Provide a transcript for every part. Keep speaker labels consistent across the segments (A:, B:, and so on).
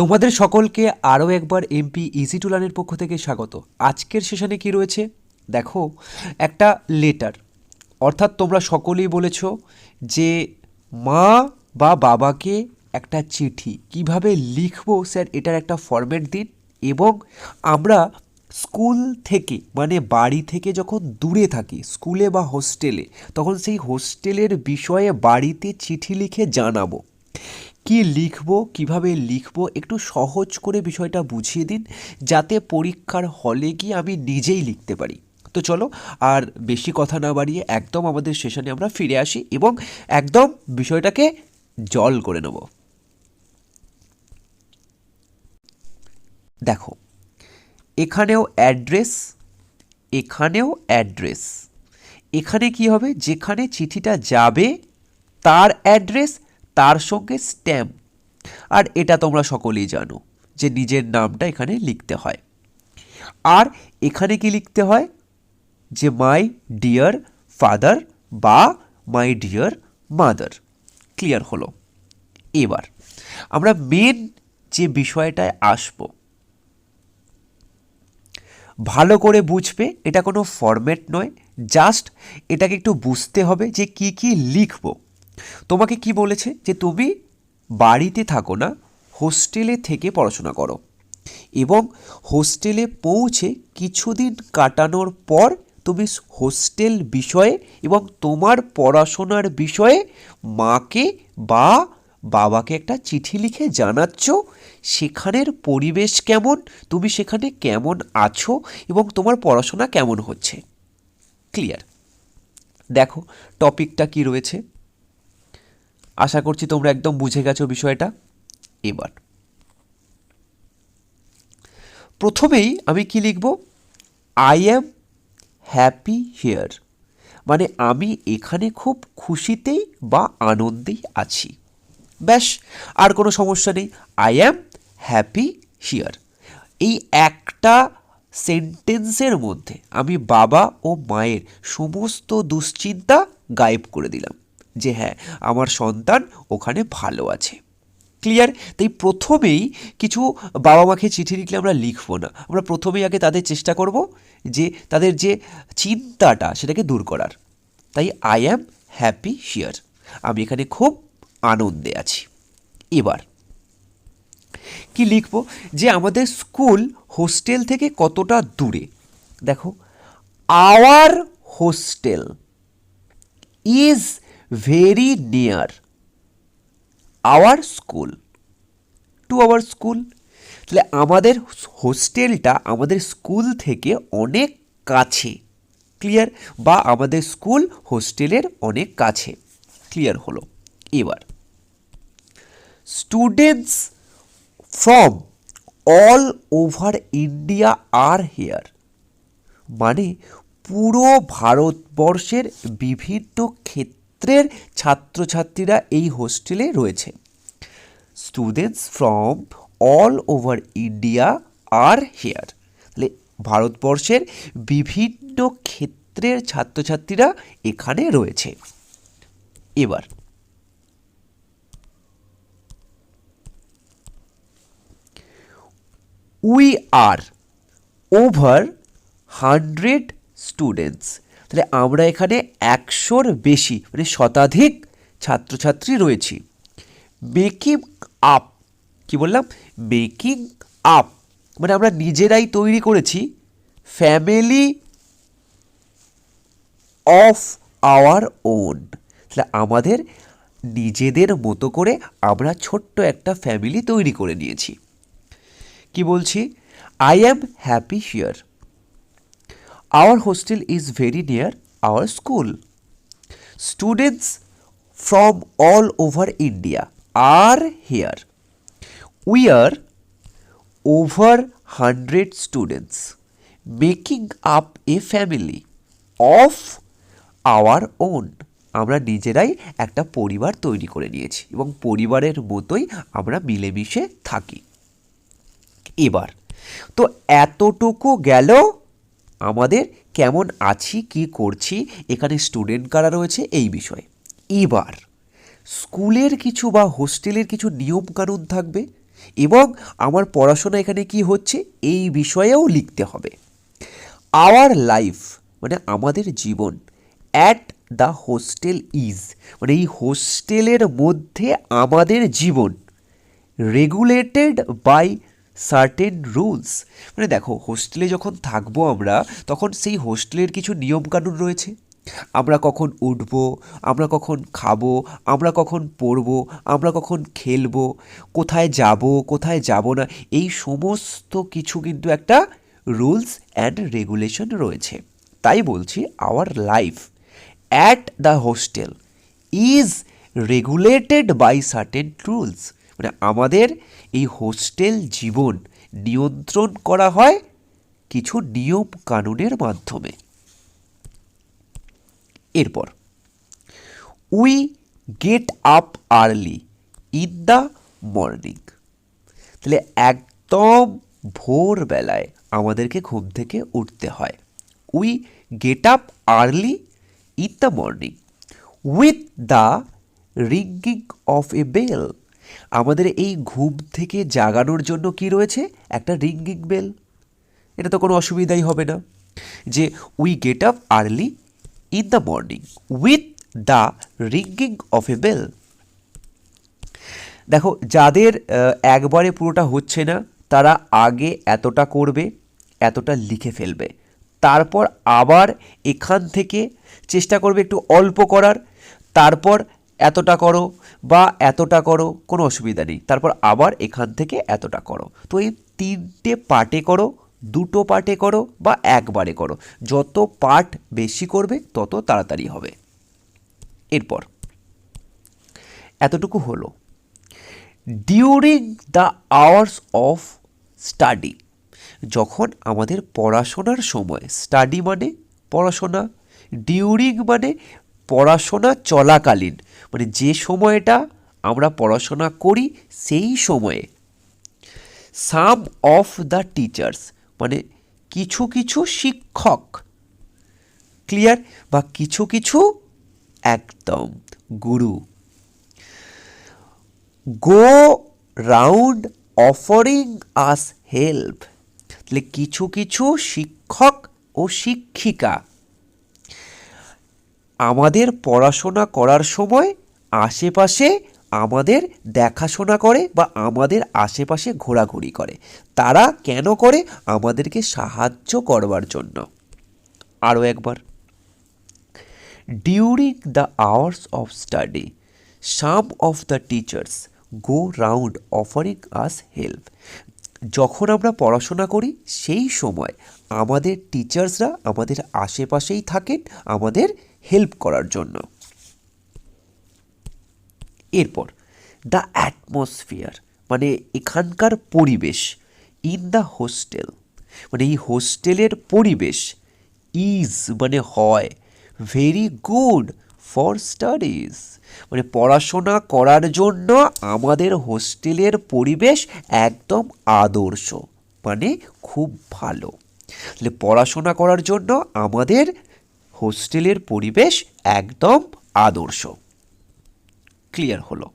A: তোমাদের সকলকে আরও একবার এমপি ইজি টুলানের পক্ষ থেকে স্বাগত। আজকের সেশনে কি রয়েছে? দেখো, একটা লেটার। অর্থাৎ তোমরা সকলেই বলেছ যে মা বা বাবাকে একটা চিঠি। কীভাবে লিখব? স্যার, এটার একটা ফরম্যাট দিন। এবং আমরা স্কুল থেকে মানে বাড়ি থেকে যখন দূরে থাকি, স্কুলে বা হোস্টেলে, তখন সেই হোস্টেলের বিষয়ে বাড়িতে চিঠি লিখে জানাব। কি লিখব, কীভাবে লিখব, একটু সহজ করে বিষয়টা বুঝিয়ে দিন, যাতে পরীক্ষার হলে গিয়ে আমি নিজেই লিখতে পারি। তো চলো, আর বেশি কথা না বাড়িয়ে একদম আমাদের সেশনে আমরা ফিরে আসি এবং একদম বিষয়টাকে জল করে নেব। দেখো, এখানেও অ্যাড্রেস এখানেও অ্যাড্রেস। এখানে কি হবে? যেখানে চিঠিটা যাবে, তার অ্যাড্রেস তার সঙ্গে স্ট্যাম্প। আর এটা তোমরা সকলেই জানো যে নিজের নামটা এখানে লিখতে হয়। আর এখানে কি লিখতে হয়? যে মাই ডিয়ার ফাদার বা মাই ডিয়ার মাদার ক্লিয়ার হলো। এবার আমরা মেন যে বিষয়টায় আসব, ভালো করে বুঝবে, এটা কোনো ফরম্যাট নয় জাস্ট এটাকে একটু বুঝতে হবে যে কি কি লিখব। তোমাকে কি বলেছে? যে তুমি বাড়িতে থাকো না, হোস্টেলে থেকে পড়াশোনা করো। এবং হোস্টেলে পৌঁছে কিছুদিন কাটানোর পর তুমি হোস্টেল বিষয়ে এবং তোমার পড়াশোনার বিষয়ে মাকে বা বাবাকে একটা চিঠি লিখে জানাচ্ছ। সেখানের পরিবেশ কেমন? তুমি সেখানে কেমন আছো? এবং তোমার পড়াশোনা কেমন হচ্ছে? ক্লিয়ার দেখো টপিকটা কি রয়েছে? আশা করছি তোমরা একদম বুঝে গেছো বিষয়টা। এবার। প্রথমেই আমি কি লিখব? আই অ্যাম হ্যাপি হিয়ার মানে আমি এখানে খুব খুশিতেই বা আনন্দেই আছি। ব্যাস, আর কোনো সমস্যা নেই। আই অ্যাম হ্যাপি হিয়ার এই একটা সেন্টেন্সের মধ্যে আমি বাবা ও মায়ের সমস্ত দুশ্চিন্তা গায়েব করে দিলাম। যে হ্যাঁ আমার সন্তান ওখানে ভালো আছে। ক্লিয়ার তাই প্রথমেই কিছু বাবা মাকে চিঠি লিখলে আমরা লিখব না। আমরা প্রথমেই আগে তাদের চেষ্টা করব যে তাদের যে চিন্তাটা সেটাকে দূর করার। তাই আই অ্যাম হ্যাপি শিয়ার আমি এখানে খুব আনন্দে আছি। এবার, কি লিখব? যে আমাদের স্কুল হোস্টেল থেকে কতটা দূরে? দেখো our hostel is very near our school to our school তাহলে আমাদের হোস্টেলটা আমাদের স্কুল থেকে অনেক কাছে ক্লিয়ার বা আমাদের স্কুল হোস্টেলের অনেক কাছে ক্লিয়ার হলো। এবার students from all over India are here মানে পুরো ভারতবর্ষের বিভিন্ন ক্ষেত্রের ছাত্রছাত্রীরা এই হোস্টেলে রয়েছে। Students from all over India are here তাহলে ভারতবর্ষের বিভিন্ন ক্ষেত্রের ছাত্রছাত্রীরা এখানে রয়েছে। এবার we are over hundred students তাহলে আমরা এখানে একশোর বেশি মানে শতাধিক ছাত্রছাত্রী রয়েছি। মেকিং আপ কি বললাম? মেকিং আপ মানে আমরা নিজেরাই তৈরি করেছি ফ্যামিলি অফ আওয়ার ওন তাহলে আমাদের নিজেদের মতো করে আমরা ছোট্ট একটা ফ্যামিলি তৈরি করে নিয়েছি। কি বলছি? I am happy here our hostel is very near our school students from all over India are here we are over hundred students making up a family of our own আমরা নিজেরাই একটা পরিবার তৈরি করে নিয়েছি এবং পরিবারের মতোই আমরা মিলেমিশে থাকি। এবার, তো এতটুকু গেল আমাদের কেমন আছি, কি করছি, এখানে স্টুডেন্ট কারা রয়েছে, এই বিষয়ে। এবার, স্কুলের কিছু বা হোস্টেলের কিছু নিয়মকানুন থাকবে এবং আমার পড়াশোনা এখানে কি হচ্ছে, এই বিষয়েও লিখতে হবে। আওয়ার লাইফ মানে আমাদের জীবন অ্যাট দ্য হোস্টেল ইজ মানে এই হোস্টেলের মধ্যে আমাদের জীবন রেগুলেটেড বাই সার্টেন রুলস মানে দেখো হোস্টেলে যখন থাকব আমরা, তখন সেই হোস্টেলের কিছু নিয়মকানুন রয়েছে। আমরা কখন উঠব, আমরা কখন খাব, আমরা কখন পড়ব, আমরা কখন খেলব, কোথায় যাব কোথায় যাব না, এই সমস্ত কিছু কিন্তু একটা রুলস অ্যান্ড রেগুলেশন রয়েছে। তাই বলছি our life at the hostel is regulated by certain rules মানে আমাদের এই হোস্টেল জীবন নিয়ন্ত্রণ করা হয় কিছু নিয়ম কানুনের মাধ্যমে। এরপর we get up early in the morning তাহলে একদম ভোরবেলায় আমাদেরকে ঘুম থেকে উঠতে হয়। We get up early in the morning with the ringing of a bell আমাদের এই ঘুম থেকে জাগানোর জন্য কি রয়েছে? একটা রিঙ্গিং বেল। এটা তো কোনো অসুবিধাই হবে না। যে we get up early in the morning with the ringing of a bell দেখো, যাদের একবারে পুরোটা হচ্ছে না, তারা আগে এতটা করবে, এতটা লিখে ফেলবে। তারপর আবার এখান থেকে চেষ্টা করবে একটু অল্প করার। তারপর এতটা করো বা এতটা করো, কোনো অসুবিধা নেই। তারপর আবার এখান থেকে এতটা করো। তো এই তিনটে পার্টে করো, দুটো পার্টে করো বা একবারে করো। যত পার্ট বেশি করবে, তত তাড়াতাড়ি হবে। এরপর, এতটুকু হলো। During the hours of study যখন আমাদের পড়াশোনার সময় স্টাডি মানে পড়াশোনা ডিউরিং মানে পড়াশোনা চলাকালীন মানে যে সময়টা আমরা পড়াশোনা করি, সেই সময়ে সাম অফ দ্য টিচার্স মানে কিছু কিছু শিক্ষক ক্লিয়ার বা কিছু কিছু একদম গুরু। Go round offering us help তাহলে কিছু কিছু শিক্ষক ও শিক্ষিকা আমাদের পড়াশোনা করার সময় আশেপাশে আমাদের দেখাশোনা করে বা আমাদের আশেপাশে ঘোরাঘুরি করে। তারা কেন করে? আমাদেরকে সাহায্য করবার জন্য। আরও একবার। During the hours of study some of the teachers go round offering us help যখন আমরা পড়াশোনা করি, সেই সময় আমাদের টিচার্সরা আমাদের আশেপাশেই থাকেন, আমাদের হেল্প করার জন্য। এরপর দ্য অ্যাটমসফিয়ার মানে এখানকার পরিবেশ ইন দ্য হোস্টেল মানে এই হোস্টেলের পরিবেশ ইজ মানে হয় ভেরি গুড ফর স্টাডিজ মানে পড়াশোনা করার জন্য আমাদের হোস্টেলের পরিবেশ একদম আদর্শ মানে খুব ভালো। তাহলে পড়াশোনা করার জন্য আমাদের হোস্টেলের পরিবেশ একদম আদর্শ। ক্লিয়ার হলো।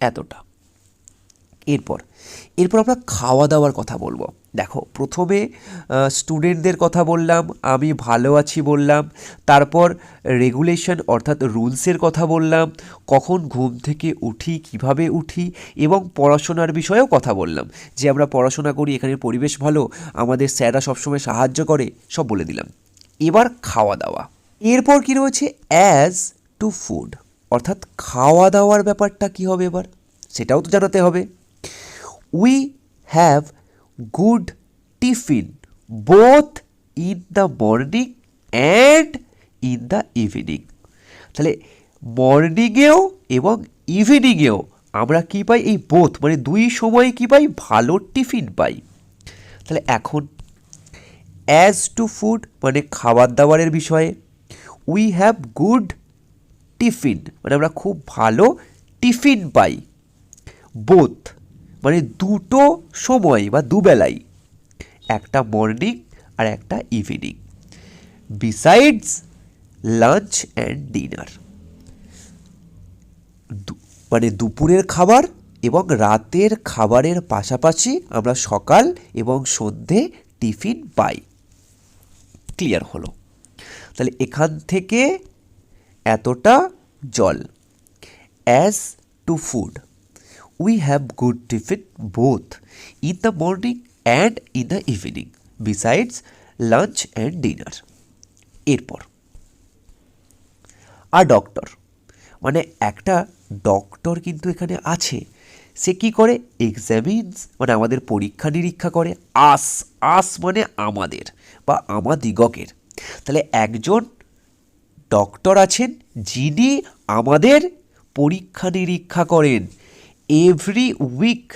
A: এতটা। এরপর এরপর আমরা খাওয়া দাওয়ার কথা বলব। দেখো, প্রথমে স্টুডেন্টদের কথা বললাম, আমি ভালো আছি বললাম, তারপর রেগুলেশন অর্থাৎ রুলসের কথা বললাম, কখন ঘুম থেকে উঠি, কীভাবে উঠি, এবং পড়াশোনার বিষয়েও কথা বললাম। যে আমরা পড়াশোনা করি, এখানের পরিবেশ ভালো, আমাদের স্যাররা সবসময় সাহায্য করে, সব বলে দিলাম। এবার খাওয়া দাওয়া এরপর কি রয়েছে? অ্যাজ টু ফুড অর্থাৎ খাওয়া দাওয়ার ব্যাপারটা কি হবে এবার? সেটাও তো জানাতে হবে। We have good tiffin both in the morning and in the evening তাহলে মর্নিংয়েও এবং ইভিনিংয়েও আমরা কি পাই? এই বোথ মানে দুই সময় কি পাই? ভালো টিফিন পাই। তাহলে এখন অ্যাজ টু ফুড মানে খাবার দাবারের বিষয়ে উই হ্যাভ গুড টিফিন মানে আমরা খুব ভালো টিফিন পাই। বোথ মানে দুটো সময় বা দুবেলাই, একটা মর্নিং আর একটা evening. Besides, lunch and dinner. মানে দুপুরের খাবার এবং রাতের খাবারের পাশাপাশি আমরা সকাল এবং সন্ধে টিফিন পাই। ক্লিয়ার হলো। তাহলে এখান থেকে এতটা জল। As to food we have good tiffin both in the morning and in the evening besides lunch and dinner এরপর আর ডক্টর মানে একটা ডক্টর কিন্তু এখানে আছে। সে কি করে? এক্সামিনস মানে আমাদের পরীক্ষা নিরীক্ষা করে। আস আস মানে আমাদের বা আমাদিগকের। তাহলে একজন ডক্টর আছেন, যিনি আমাদের পরীক্ষা নিরীক্ষা করেন। এভরি উইক,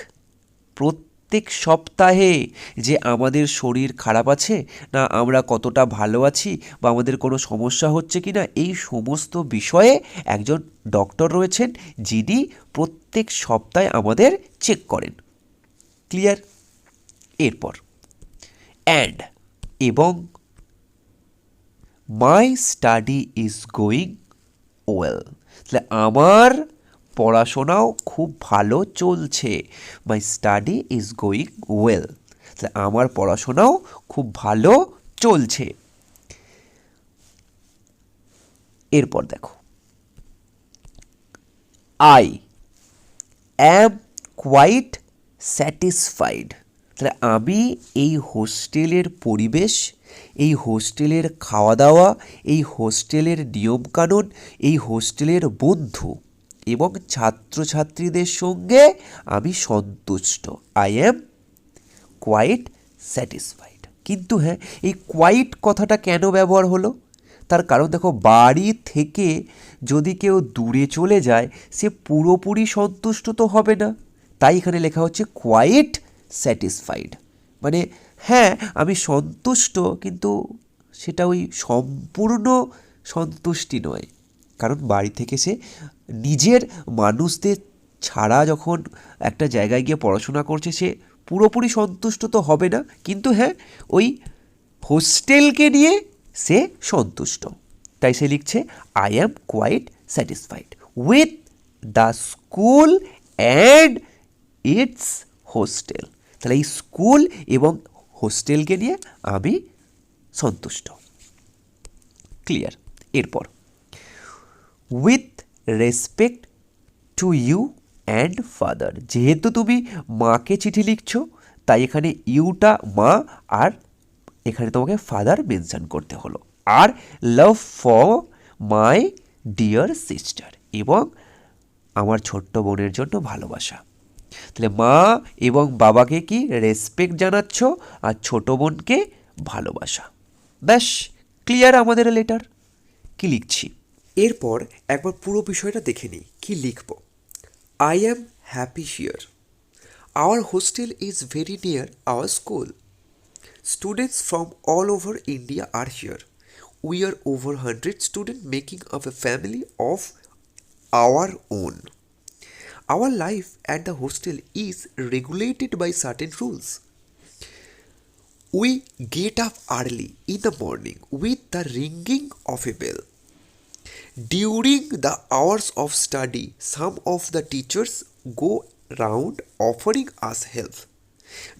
A: প্রত্যেক সপ্তাহে যে আমাদের শরীর খারাপ আছে, না আমরা কতটা ভালো আছি বা আমাদের কোনো সমস্যা হচ্ছে কি না এই সমস্ত বিষয়ে একজন ডক্টর রয়েছেন, যিনি প্রত্যেক সপ্তাহে আমাদের চেক করেন। ক্লিয়ার? এরপর। অ্যান্ড এবং my study is going well তাহলে আমার পড়াশোনাও খুব ভালো চলছে। My study is going well তাহলে আমার পড়াশোনাও খুব ভালো চলছে। এরপর দেখো। আই অ্যাম কোয়াইট স্যাটিসফাইড তাহলে আমি এই হোস্টেলের পরিবেশ এই হোস্টেলের খাওয়া দাওয়া এই হোস্টেলের নিয়মকানুন এই হোস্টেলের বন্ধু এবং ছাত্রছাত্রীদের সঙ্গে আমি সন্তুষ্ট। আই এম কোয়াইট স্যাটিসফাইড কিন্তু হ্যাঁ এই কোয়াইট কথাটা কেন ব্যবহার হলো? তার কারণ দেখো, বাড়ি থেকে যদি কেউ দূরে চলে যায়, সে পুরোপুরি সন্তুষ্ট তো হবে না। তাই এখানে লেখা হচ্ছে কোয়াইট স্যাটিসফাইড মানে হ্যাঁ আমি সন্তুষ্ট, কিন্তু সেটা ওই সম্পূর্ণ সন্তুষ্টি নয়। কারণ বাড়ি থেকে সে নিজের মানুষদের ছাড়া যখন একটা জায়গায় গিয়ে পড়াশোনা করছে, সে পুরোপুরি সন্তুষ্ট তো হবে না। কিন্তু হ্যাঁ ওই হোস্টেলকে নিয়ে সে সন্তুষ্ট। তাই সে লিখছে I am quite satisfied with the school and its hostel তাহলে এই স্কুল এবং হোস্টেলকে নিয়ে আমি সন্তুষ্ট। ক্লিয়ার এরপর with respect to you and father যেহেতু তুমি মাকে চিঠি লিখছো, তাই এখানে ইউটা মা আর এখানে তোমাকে ফাদার মেনশন করতে হলো। আর love for my dear sister এবং আমার ছোট্ট বোনের জন্য ভালোবাসা। তাহলে মা এবং বাবাকে কি রেসপেক্ট জানাচ্ছ আর ছোট বোনকে ভালোবাসা? ব্যাস ক্লিয়ার আমাদের লেটার কি লিখছি?
B: এরপর একবার পুরো বিষয়টা দেখে নিই, কি লিখব? I am happy here our hostel is very near our school students from all over India are here we are over hundred student making up a family of our own Our life at the hostel is regulated by certain rules. We get up early in the morning with the ringing of a bell. During the hours of study, some of the teachers go round offering us help.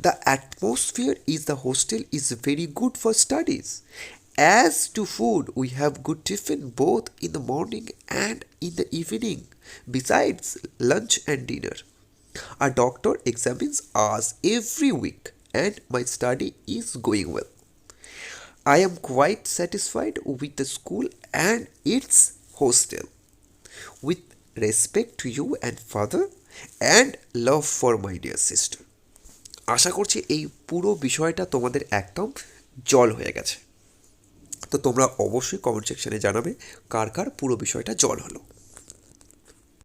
B: The atmosphere is the hostel is very good for studies. As to food, we have good tiffin both in the morning and in the evening, besides lunch and dinner. A doctor examines us every week, and my study is going well. I am quite satisfied with the school and its hostel. With respect to you and father, and love for my dear sister. আশা করছি এই পুরো বিষয়টা তোমাদের একদম জল হয়ে গেছে তো তোমরা অবশ্যই কমেন্ট সেকশনে জানাবে কার কার পুরো বিষয়টা জল হলো